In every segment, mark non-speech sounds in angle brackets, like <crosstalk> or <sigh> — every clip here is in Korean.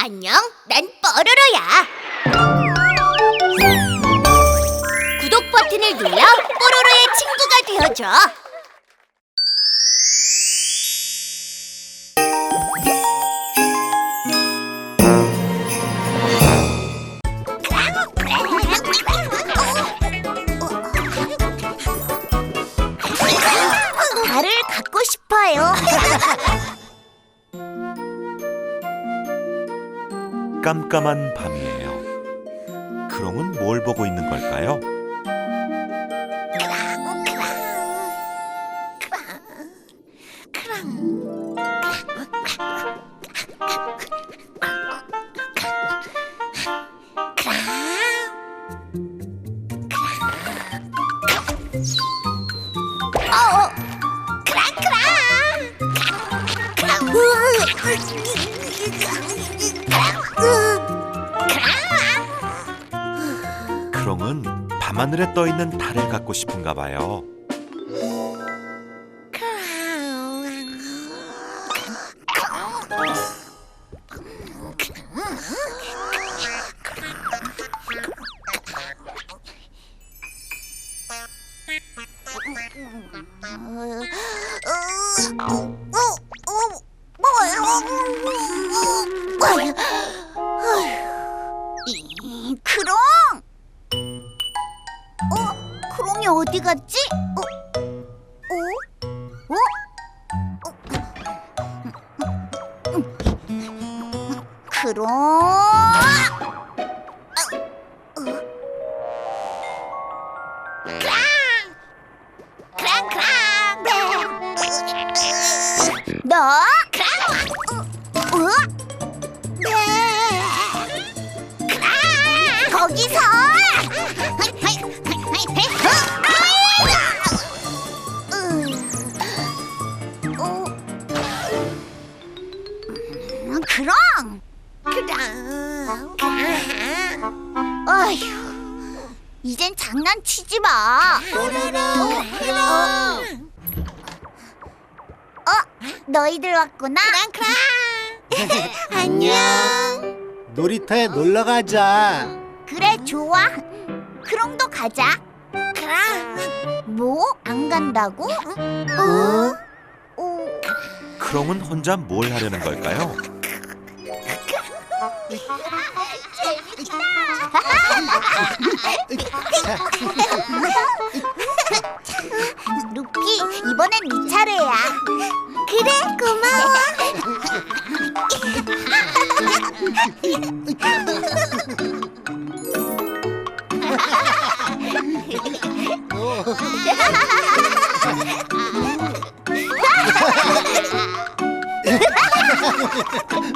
안녕, 난 뽀로로야. 구독 버튼을 눌러 뽀로로의 친구가 되어줘. 깜깜한 밤이에요. 크롱은 뭘 보고 있는 걸까요? 밤하늘에 떠 있는 달을 갖고 싶은가 봐요. 어? 어디 갔지? 어? 어? 어? 크롱! 크랑! 크랑 크랑! 너? 크랑! 어? 거기서! 장난치지 마! 어, 너희들 왔구나? 그랑, 그랑! <laughs> 안녕! 놀이터에 놀러 가자. 그래 좋아 크롱도 가자 그럼 뭐? 안 간다고? 어? 어? 크롱은 혼자 뭘 하려는 걸까요? <laughs> 루피 이번엔 네 차례야 그래 고마워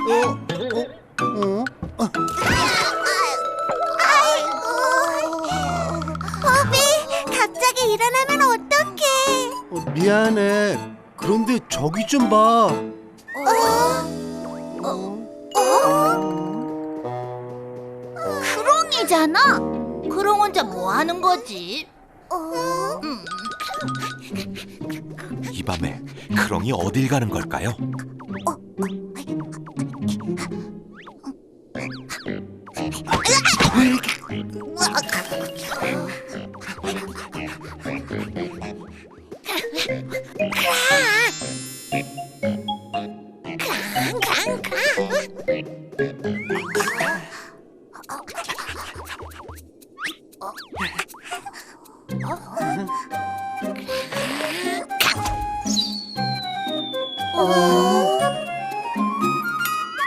어? 미안해. 그런데 저기 좀 봐. 크롱이잖아 크롱 혼자 뭐 하는 거지? 음. 이 밤에 크롱이 어딜 가는 걸까요?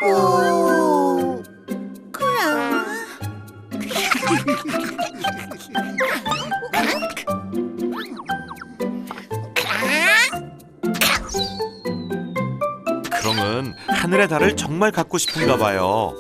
오, 그럼. 크롱은 하늘의 달을 정말 갖고 싶은가 봐요.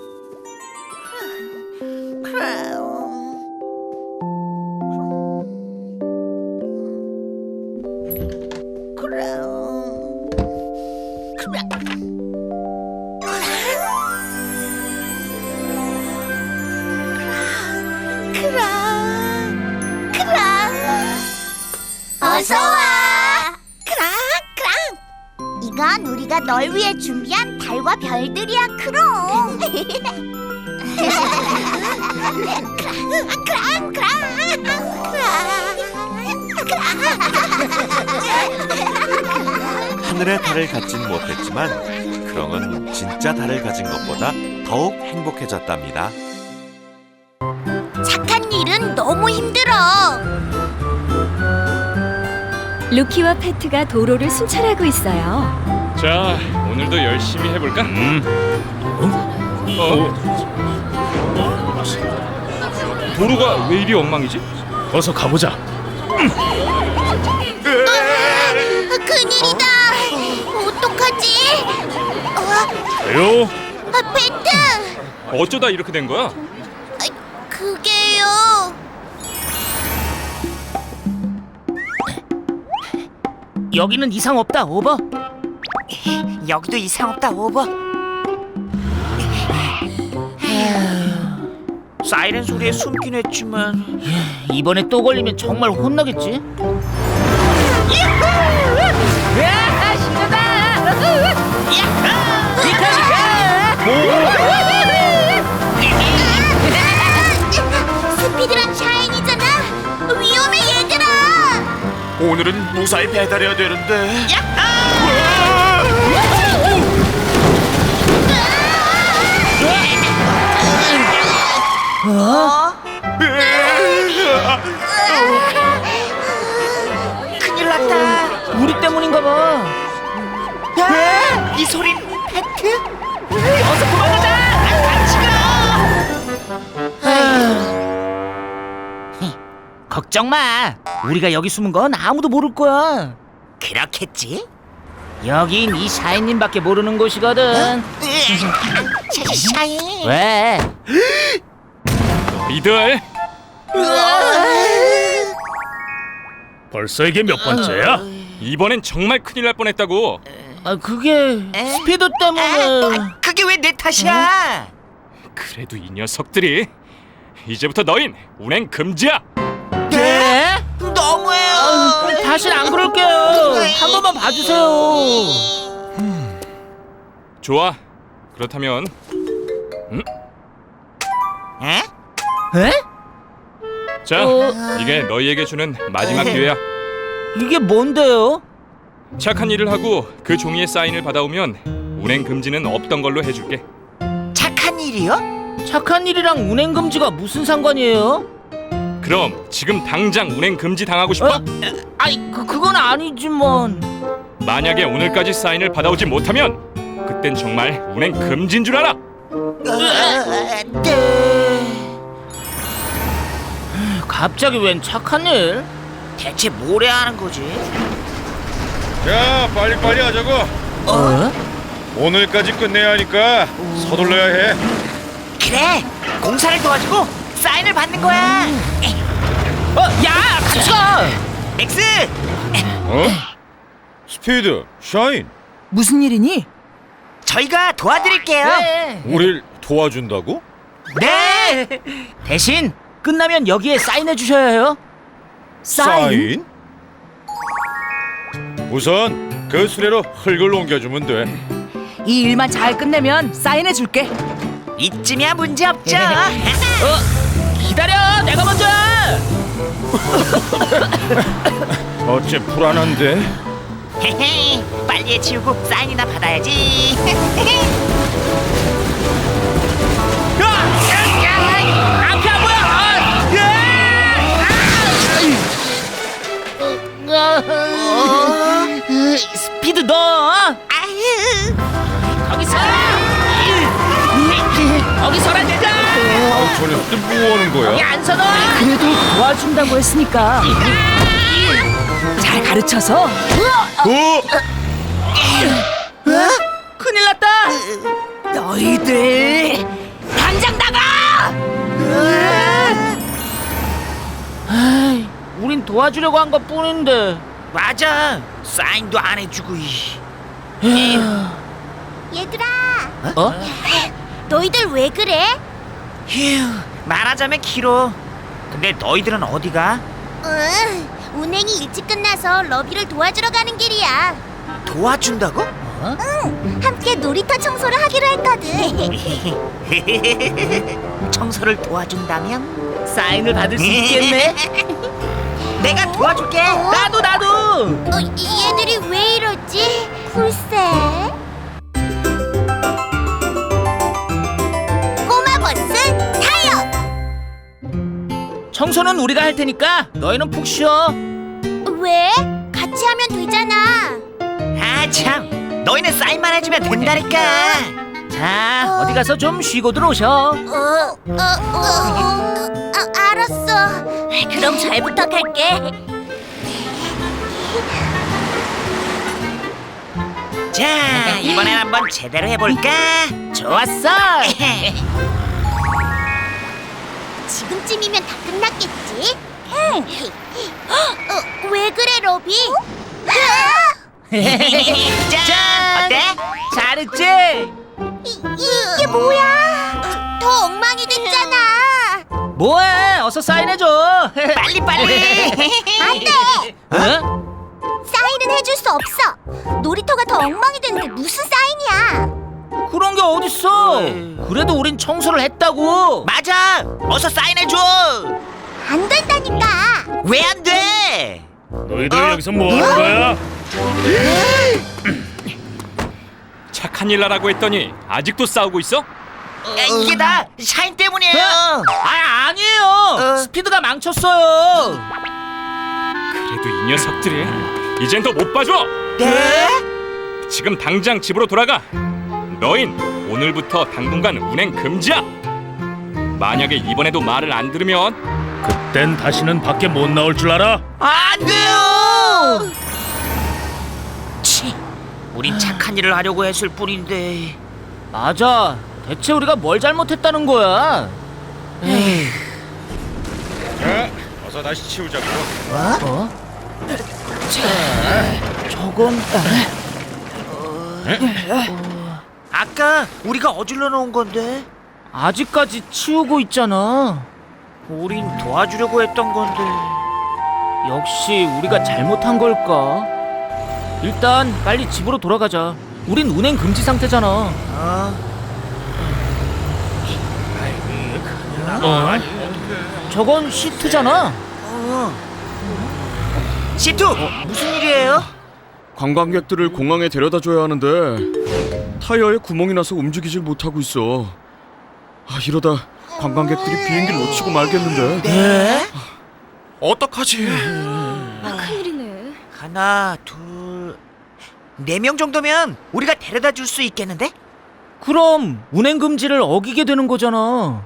위해 준비한 달과 별들이야, 크롱. 크랑, 크랑, 크랑. 하늘의 달을 갖진 못했지만 크롱은 진짜 달을 가진 것보다 더욱 행복해졌답니다. 착한 일은 너무 힘들어. 루키와 패트가 도로를 순찰하고 있어요. 자, 오늘도 열심히 해볼까? 어? 도로가 왜 이리 엉망이지? 어서 가보자. 아, 큰일이다. 어떡하지? 어, 왜요? 아, 베트. 어쩌다 이렇게 된 거야? 아, 그게요. 여기는 이상 없다 오버. 여기도 이상 없다 오버. 사이렌 소리에 숨긴 했지만 이번에 또 걸리면 정말 혼나겠지. 스피드랑 샤인이잖아. 위험해 얘들아. 오늘은 무사히 배달해야 되는데. 큰일 났다. 우리 때문인가 봐. 야, 이 소린 페트? 어서 도망가자. 아, 같이 가. 걱정 마. 우리가 여기 숨은 건 아무도 모를 거야. 그렇겠지? 여긴 이 샤이님밖에 모르는 곳이거든. 샤인. 왜? <laughs> 이들 벌써 이게 몇 번째야? 이번엔 정말 큰일 날 뻔했다고. 아 그게 스피드 때문에. 그게 왜 내 탓이야? 그래도 이 녀석들이 이제부터 너흰 운행 금지야. 네? 너무해요. 다신 안 그럴게요. 한 번만 봐주세요. 좋아. 그렇다면 에? 에? 자, 어. 이게 너희에게 주는 마지막 기회야. 이게 뭔데요? 착한 일을 하고 그 종이에 사인을 받아오면 운행 금지는 없던 걸로 해줄게. 착한 일이요? 착한 일이랑 운행 금지가 무슨 상관이에요? 그럼 지금 당장 운행 금지 당하고 싶어? 어? 아니 그 그건 아니지만. 만약에 오늘까지 사인을 받아오지 못하면 그땐 정말 운행 금지인 줄 알아. 갑자기 웬 착한 일? 대체 뭘 해야 하는 거지? 야 빨리 빨리 하자고 어? 오늘까지 끝내야 하니까 서둘러야 해 그래, 공사를 도와주고 사인을 받는 거야. 어, 야, 같이 가. 엑스, 어? 스피드 샤인 무슨 일이니? 저희가 도와드릴게요. 네. 우릴 도와준다고? 네. 대신 끝나면 여기에 사인해 주셔야 해요. 사인? 우선 그 수레로 흙을 옮겨주면 돼 이 일만 잘 끝내면 사인해 줄게. 이쯤이야 문제 없죠. <laughs> 어, 기다려, 내가 먼저. <laughs> 어째 불안한데? 헤헤, <laughs> 빨리 해치우고 사인이나 받아야지. 스피드 너 어? 아유, 거기 서라. 거기 서라니까. 아, 저 녀석들 뭐 하는 거야? 안 서너. 그래도 도와준다고 했으니까 잘 가르쳐서 어? 큰일 났다. 너희들 당장 나가! 도와주려고 한 것 뿐인데. 맞아. 사인도 안 해주고. 이. 얘들아, 어? <laughs> 너희들 왜 그래? 휴, 말하자면 길어. 근데 너희들은 어디가? 응, 운행이 일찍 끝나서 러비를 도와주러 가는 길이야. 도와준다고? 함께 놀이터 청소를 하기로 했거든. <laughs> 청소를 도와준다면 사인을 받을 수 있겠네. <laughs> 내가 도와줄게. 나도 나도. 어, 이- 얘들이 왜 이러지? 글쎄. 꼬마 버스 타요. 청소는 우리가 할 테니까 너희는 푹 쉬어. 왜? 같이 하면 되잖아. 아 참, 너희는 사인만 해주면 된다니까. 자, 어디 가서 좀 쉬고 들어오셔. 어, 어, 어, 어, 아, 알았어. 그럼 잘 부탁할게. 자, 이번엔 한번 제대로 해볼까? 좋았어. <laughs> 지금쯤이면 다 끝났겠지? 어, 왜 그래, 로비? <laughs> 짠, <laughs> 어때? 잘했지? 이, 이게 뭐야? 더 엉망이 됐잖아. 뭐해? 어서 사인해줘. <laughs> 빨리 빨리. 안 돼. 어? 사인은 해줄 수 없어. 놀이터가 더 엉망이 되는데 무슨 사인이야? 그런 게 어딨어? 그래도 우린 청소를 했다고. 맞아. 어서 사인해줘. 안 된다니까. 왜 안 돼? 너희들 여기서 뭐 하는 거야? 착한 일 하라고 했더니 아직도 싸우고 있어? 야, 이게 다 샤인 때문이에요. 아 아니에요. 어. 스피드가 망쳤어요. 그래도 이 녀석들이 이젠 더 못 봐줘. 네? 지금 당장 집으로 돌아가. 너흰 오늘부터 당분간 운행 금지야. 만약에 이번에도 말을 안 들으면 땐 다시는 밖에 못 나올 줄 알아? 안 돼요. 치, 우린 착한 일을 하려고 했을 뿐인데. 맞아. 대체 우리가 뭘 잘못했다는 거야? 에이, 자, 어서 다시 치우자고. 어? 저건 아까 우리가 어질러 놓은 건데. 아직까지 치우고 있잖아. 우린 도와주려고 했던 건데. 역시 우리가 잘못한 걸까? 일단 빨리 집으로 돌아가자. 우린 운행 금지 상태잖아. 어? 어? 저건 시트잖아. 시투 무슨 일이에요? 관광객들을 공항에 데려다 줘야 하는데 타이어에 구멍이 나서 움직이질 못하고 있어. 아, 이러다 관광객들이 비행기를 놓치고 말겠는데. 네? 어떡하지? 하나, 둘, 네 명 정도면 우리가 데려다 줄 수 있겠는데? 그럼 운행 금지를 어기게 되는 거잖아.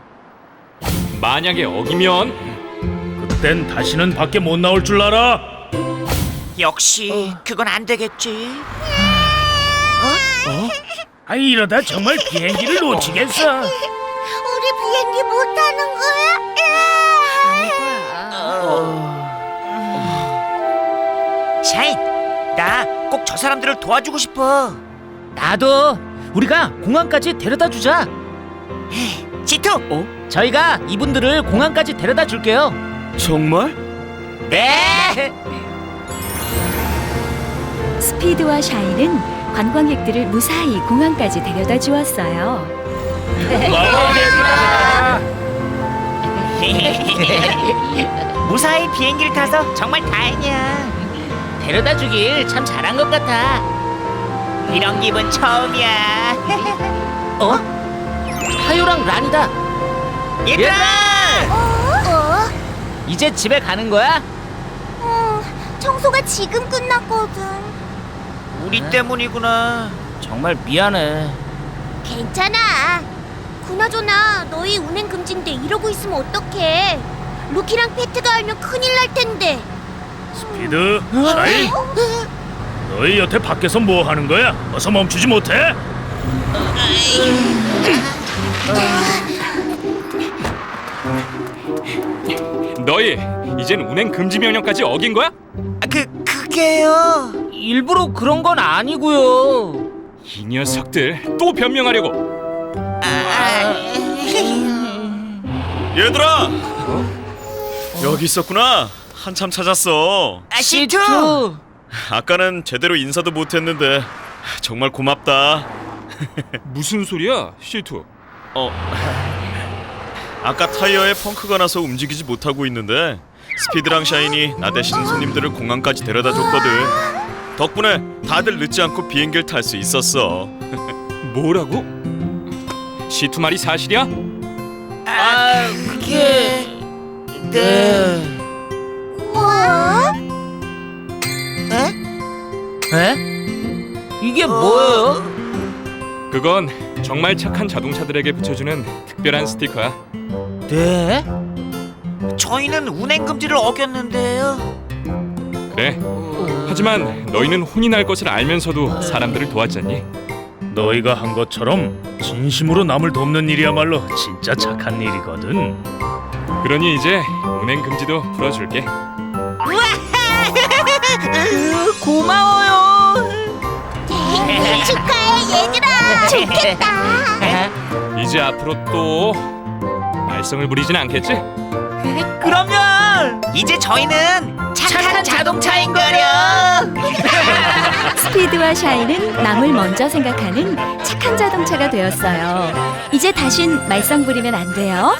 만약에 어기면 그땐 다시는 밖에 못 나올 줄 알아? 역시 그건 안 되겠지. 아 이러다 정말 비행기를 놓치겠어. 우리 비행기 못 타는 거야? 샤인, 나 꼭 저 사람들을 도와주고 싶어. 나도 우리가 공항까지 데려다 주자. 시투, 어? 저희가 이분들을 공항까지 데려다 줄게요. 정말? 네. <laughs> 스피드와 샤이는 관광객들을 무사히 공항까지 데려다 주었어요. <laughs> 무사히 비행기를 타서 정말 다행이야. 데려다 주길 참 잘한 것 같아. 이런 기분 처음이야. <laughs> 어? 타요랑 란이다. 얘들아, 어? 이제 집에 가는 거야? 어, 청소가 지금 끝났거든. 우리 때문이구나. 정말 미안해. 괜찮아. 그나저나 너희 운행 금지인데 이러고 있으면 어떡해? 루키랑 페트가 알면 큰일 날 텐데. 스피드, 샤인, 너희 여태 밖에서 뭐 하는 거야? 어서 멈추지 못해? 너희 이젠 운행 금지 명령까지 어긴 거야? 아, 그 그게요. 일부러 그런 건 아니고요. 이 녀석들 또 변명하려고. 얘들아! 여기 있었구나. 한참 찾았어. 아, 시투. 아까는 제대로 인사도 못했는데 정말 고맙다. <laughs> 무슨 소리야, 시투? 어. 아까 타이어에 펑크가 나서 움직이지 못하고 있는데 스피드랑 샤인이 나 대신 손님들을 공항까지 데려다 줬거든. 덕분에 다들 늦지 않고 비행기를 탈 수 있었어. 뭐라고? 시투 말이 사실이야? 아, 그게 에? 이게 뭐예요? 그건 정말 착한 자동차들에게 붙여주는 특별한 스티커야. 네? 저희는 운행 금지를 어겼는데요. 그래. 하지만 너희는 혼이 날 것을 알면서도 사람들을 도왔잖니. 너희가 한 것처럼 진심으로 남을 돕는 일이야말로 진짜 착한 일이거든. 그러니 이제 운행 금지도 풀어줄게. <laughs> 고마워요. 축하해 얘들아. 좋겠다. <laughs> 이제 앞으로 또 말썽을 부리진 않겠지? <laughs> 그럼요. 이제 저희는 착한 자동차인 거려. <laughs> 스피드와 샤이는 남을 먼저 생각하는 착한 자동차가 되었어요. 이제 다신 말썽 부리면 안 돼요.